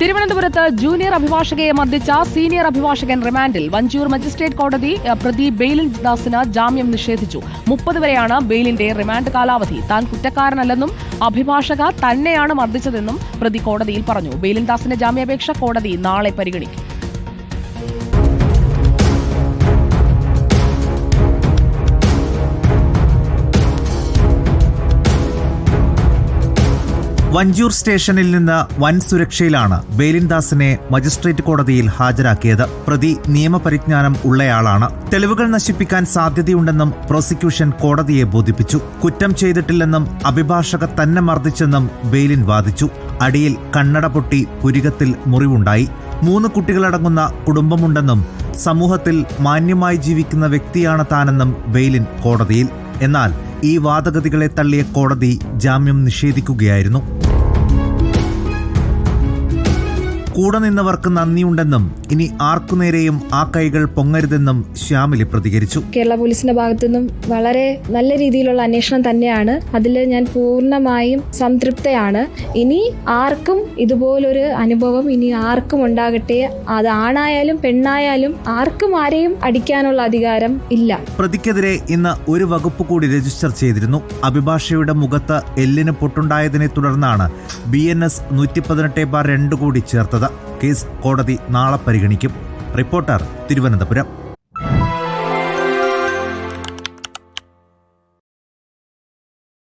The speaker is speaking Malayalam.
തിരുവനന്തപുരത്ത് ജൂനിയർ അഭിഭാഷകയെ മർദ്ദിച്ച സീനിയർ അഭിഭാഷകൻ റിമാൻഡിൽ വഞ്ചൂർ മജിസ്ട്രേറ്റ് കോടതി പ്രതി ബെയിലിൻ ദാസിന് ജാമ്യം നിഷേധിച്ചു. മുപ്പത് വരെയാണ് ബെയിലിന്റെ റിമാൻഡ് കാലാവധി. താൻ കുറ്റക്കാരനല്ലെന്നും അഭിഭാഷക തന്നെയാണ് മർദ്ദിച്ചതെന്നും പ്രതി കോടതിയിൽ പറഞ്ഞു. ബെയിലിൻ ദാസിന്റെ ജാമ്യാപേക്ഷ കോടതി നാളെ പരിഗണിക്കും. വഞ്ചൂർ സ്റ്റേഷനിൽ നിന്ന് വൻ സുരക്ഷയിലാണ് ബേലിൻദാസിനെ മജിസ്ട്രേറ്റ് കോടതിയിൽ ഹാജരാക്കിയത്. പ്രതി നിയമപരിജ്ഞാനം ഉള്ളയാളാണ്. തെളിവുകൾ നശിപ്പിക്കാൻ സാധ്യതയുണ്ടെന്നും പ്രോസിക്യൂഷൻ കോടതിയെ ബോധിപ്പിച്ചു. കുറ്റം ചെയ്തിട്ടില്ലെന്നും അഭിഭാഷക തന്നെ മർദ്ദിച്ചെന്നും ബെയിലിൻ വാദിച്ചു. അടിയിൽ കണ്ണട പൊട്ടി പുരികത്തിൽ മുറിവുണ്ടായി. മൂന്ന് കുട്ടികളടങ്ങുന്ന കുടുംബമുണ്ടെന്നും സമൂഹത്തിൽ മാന്യമായി ജീവിക്കുന്ന വ്യക്തിയാണ് താനെന്നും ബെയിലിൻ കോടതിയിൽ എന്നാൽ ഈ വാദഗതികളെ തള്ളിയ കോടതി ജാമ്യം നിഷേധിക്കുകയായിരുന്നു കൂടെ നിന്നവർക്ക് നന്ദിയുണ്ടെന്നും ഇനി ആർക്കുനേരെയും ആ കൈകൾ പൊങ്ങരുതെന്നും ശ്യാമിലി പ്രതികരിച്ചു. കേരള പോലീസിന്റെ ഭാഗത്തു നിന്നും വളരെ നല്ല രീതിയിലുള്ള അന്വേഷണം തന്നെയാണ്. അതിൽ ഞാൻ പൂർണമായും സംതൃപ്തയാണ്. ഇനി ആർക്കും ഇതുപോലൊരു അനുഭവം ഇനി ആർക്കും ഉണ്ടാകട്ടെ. അത് ആണായാലും പെണ്ണായാലും ആർക്കും ആരെയും അടിക്കാനുള്ള അധികാരം ഇല്ല. പ്രതിക്കെതിരെ ഇന്ന് ഒരു വകുപ്പ് കൂടി രജിസ്റ്റർ ചെയ്തിരുന്നു. അഭിഭാഷയുടെ മുഖത്ത് എല്ലിന് പൊട്ടുണ്ടായതിനെ തുടർന്നാണ് ബി എൻ എസ് നൂറ്റി പതിനെട്ട് ബാർ രണ്ട് കൂടി ചേർത്തത്. കേസ് കോടതി നാളെ പരിഗണിക്കും. റിപ്പോർട്ടർ തിരുവനന്തപുരം.